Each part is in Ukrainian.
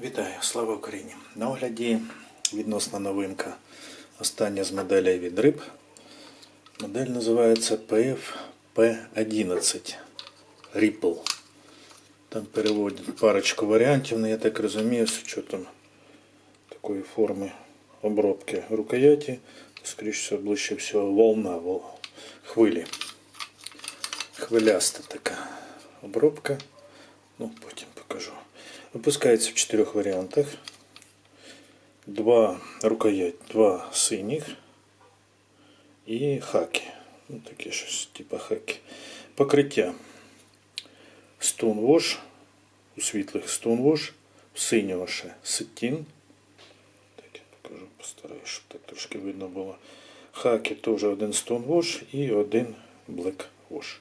Вітаю, слава Україні! На огляді відносна новинка. Остання з моделей від риб. Модель називається PFP11 Ripple. Там переводять парочку варіантів, але я так розумію, з учетом такої форми обробки рукояті, скоріш всього, ближче всього волна вол- хвилі. Хвиляста така обробка. Ну, потім покажу. Випускається в чотирьох варіантах. Два рукоять, два синіх і хаки. Ну, таке щось, типу хаки. Покриття. Stonewash, у світлих Stonewash, у синього ще сетін. Так я покажу, постараюсь, щоб так трошки видно було. Хаки теж один Stonewash і один Black Wash.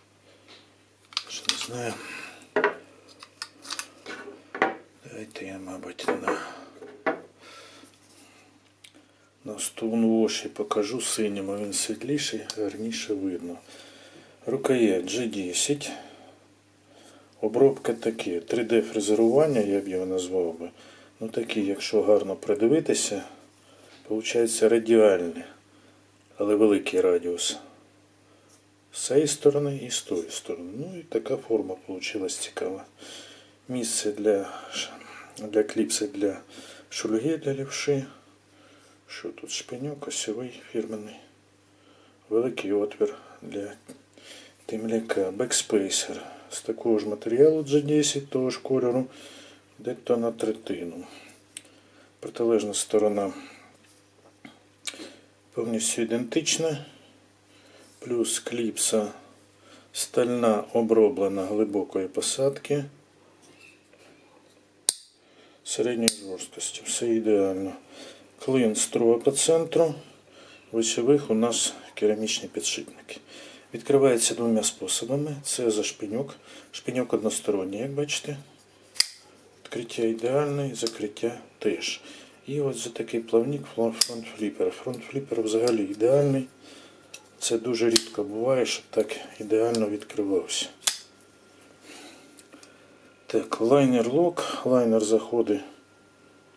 Не знаю. Давайте я, мабуть, на, на стунвоші покажу синьому, він світліший, гарніше видно. Рукоять G10. Обробка такі. 3D фрезерування, я б його назвав би. Ну такі, якщо гарно придивитися, виходить радіальний, але великий радіус. З цієї сторони і з тої сторони. Ну і така форма вийшла цікава місце для, для кліпси для шульги для лівши. Що тут шпиньок, осьовий фірменний. Великий отвір для темляка. Бекспейсер з такого ж матеріалу G10, того ж кольору, дето на третину. Протилежна сторона повністю ідентична. Плюс кліпса стальна оброблена глибокої посадки середньої жорсткості. Все ідеально. Клин струга по центру. В Осьових у нас керамічні підшипники. Відкривається двома способами. Це за шпиньок. Шпиньок односторонній, як бачите. Відкриття ідеальне, закриття теж. І ось за такий плавник фронт-фліпер. Фронт-фліпер взагалі ідеальний. Це дуже рідко буває, щоб так ідеально відкривався. Так, лайнер лок, лайнер заходить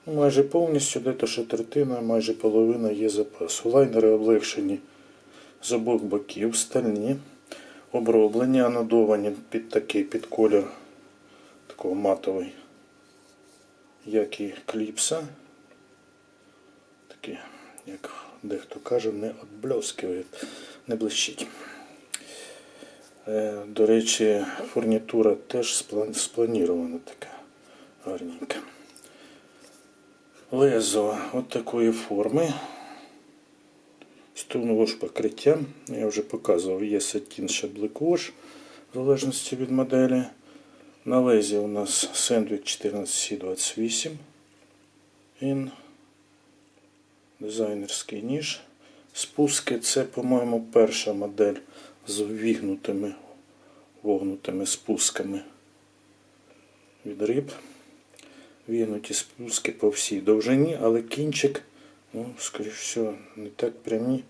майже повністю, де-то ще третина, майже половина є запасу. Лайнери облегшені з обох боків, стальні, оброблені, анодовані під такий під колір такого матовий, як і кліпса. Такі, як дехто каже, не отблескує, не блищить. Е, До речі, фурнітура теж спланірована така гарненька. Лезо от такої форми. Струновож покриття. Я вже показував, є сатін ще блеквош, в залежності від моделі. На лезі у нас сендвіч 14C28. Він дизайнерський ніж. Спуски це, по-моєму, перша модель з вігнутими, вогнутими спусками від риб. Вігнуті спуски по всій довжині, але кінчик, ну, скоріш всього, не так прямі.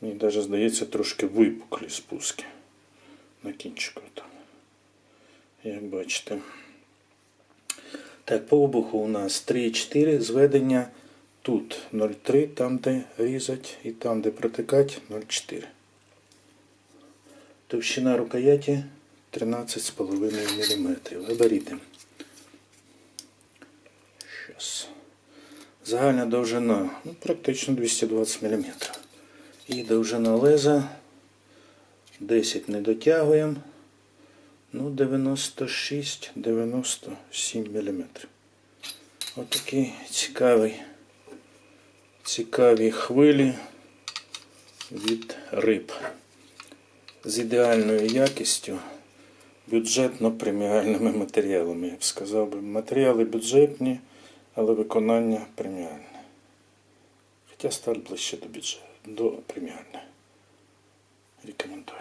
Мені навіть здається трошки випуклі спуски на кінчику там. Як бачите. Так, по обуху у нас 3,4 зведення. Тут 0,3, там де різать і там де протикати 0,4. Товщина рукояті 13,5 мм. Габаріти. Щас. Загальна довжина ну, практично 220 мм. І довжина леза 10 не дотягуємо. Ну, 96-97 мм. Отакий цікавий, цікаві хвилі від риб з ідеальною якістю, бюджетно-преміальними матеріалами. Я б сказав би, матеріали бюджетні, але виконання преміальне. Хоча сталь ближче до бюджету, до преміальної. Рекомендую.